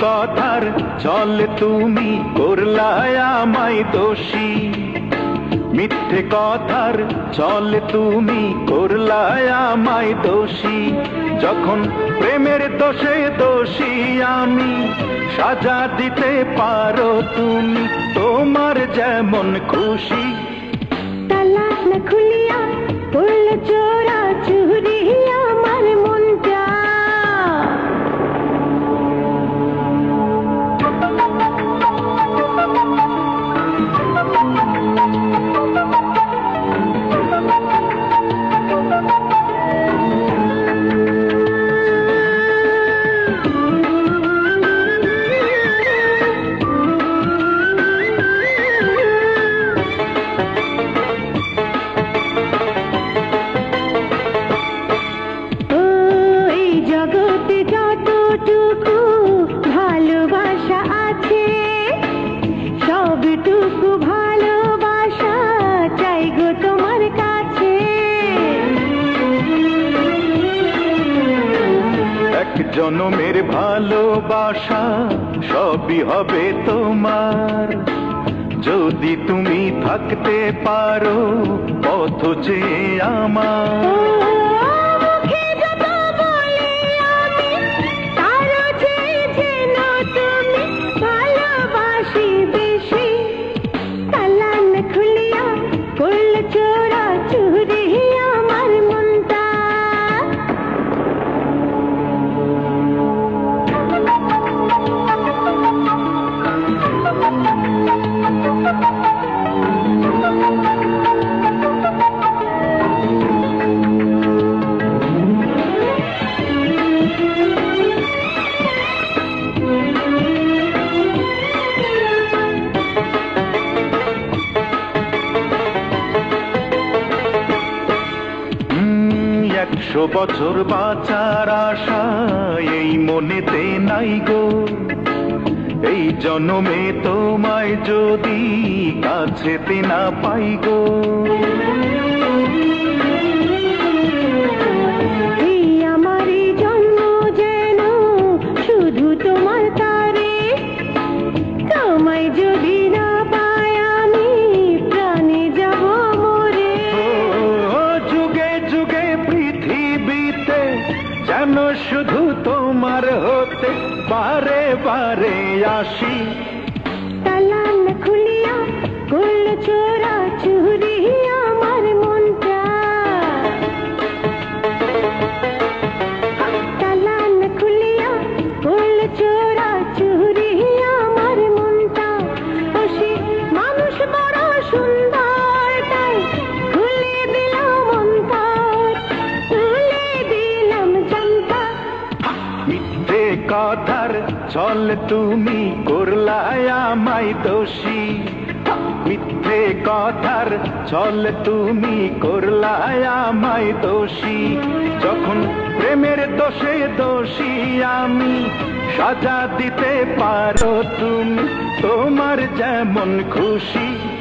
কথার চলে তুমি করলায় আমায় দোষী। মিথ্যে কথার চলে তুমি করলায় আমায় দোষী। যখন প্রেমের দোষে দোষী আমি, সাজা দিতে পারো তুমি, তোমার যেমন খুশি। তালা না খুলিয়া জনমের ভালোবাসা সবই হবে তোমার। যদি তুমি থাকতে পারো পথ চেয়ে আমার। একশো বছর বাঁচার আশা এই মনেতে নাই গো। এই জন্মে তোমায় যদি কাছেতে না পাই গো। হতে বারে বারে আসি। তালান খুলিয়া গোল চোরা চুরি চল তুমি করলায় আমায় দোষী। মিথ্যে কথার চল তুমি করলায় আমায় দোষী। যখন প্রেমের দোষে দোষী আমি, সাজা দিতে পারো তুমি, তোমার যেমন খুশি।